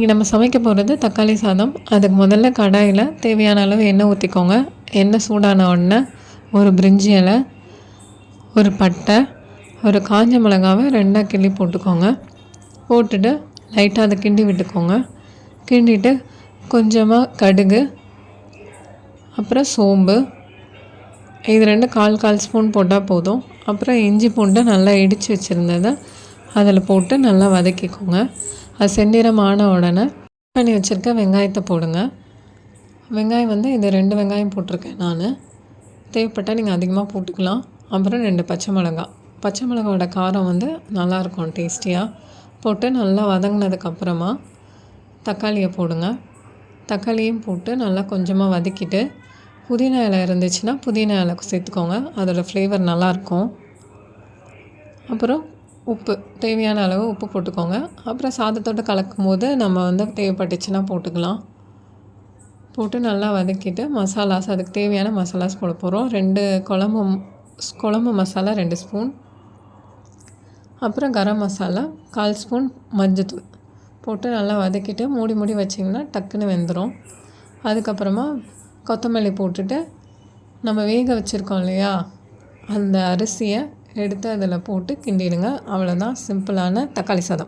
இங்கே நம்ம சமைக்க போகிறது தக்காளி சாதம். அதுக்கு முதல்ல கடாயில் தேவையான அளவு எண்ணெய் ஊற்றிக்கோங்க எண்ணெய் சூடான உடனே ஒரு பிரிஞ்சி இலை ஒரு பட்டை ஒரு காஞ்ச மிளகாவை ரெண்டாக கிள்ளி போட்டுக்கோங்க. போட்டுட்டு லைட்டாக அதை கிண்டி விட்டுக்கோங்க. கிண்டிட்டு கொஞ்சமாக கடுகு அப்புறம் சோம்பு. இது ரெண்டு கால் கால் ஸ்பூன் போட்டால் போதும். அப்புறம் இஞ்சி பூண்டை நல்லா இடித்து வச்சுருந்ததை அதில் போட்டு நல்லா வதக்கிக்கோங்க. அது செந்நிறமான உடனே பண்ணி வச்சுருக்க வெங்காயத்தை போடுங்க. வெங்காயம் வந்து இது ரெண்டு வெங்காயம் போட்டிருக்கேன் நான். தேவைப்பட்டால் நீங்கள் அதிகமாக போட்டுக்கலாம். அப்புறம் ரெண்டு பச்சை மிளகா. பச்சை மிளகாவோட காரம் வந்து நல்லாயிருக்கும் டேஸ்டியாக போட்டு நல்லா வதங்கினதுக்கப்புறமா தக்காளியை போடுங்க. தக்காளியும் போட்டு நல்லா கொஞ்சமாக வதக்கிட்டு புதினா இலை இருந்துச்சுன்னா புதினா இலை சேர்த்துக்கோங்க. அதோடய ஃப்ளேவர் நல்லாயிருக்கும். அப்புறம் உப்பு தேவையான அளவு உப்பு போட்டுக்கோங்க. அப்புறம் சாதத்தோடு கலக்கும் போது நம்ம வந்து தேவைப்பட்டுச்சுன்னா போட்டுக்கலாம். போட்டு நல்லா வதக்கிட்டு மசாலாஸ் அதுக்கு தேவையான மசாலாஸ் போட போகிறோம் ரெண்டு குழம்பு குழம்பு மசாலா ரெண்டு ஸ்பூன். அப்புறம் கரம் மசாலா கால் ஸ்பூன் மஞ்சத்தூள். போட்டு நல்லா வதக்கிட்டு மூடி மூடி வச்சிங்கன்னா டக்குன்னு வெந்துடும் அதுக்கப்புறமா கொத்தமல்லி போட்டுட்டு நம்ம வேக வச்சுருக்கோம் இல்லையா? அந்த அரிசியை எடுத்து அதில் போட்டு கிண்டிடுங்க. அவ்வளோதான். சிம்பிளான தக்காளி சாதம்.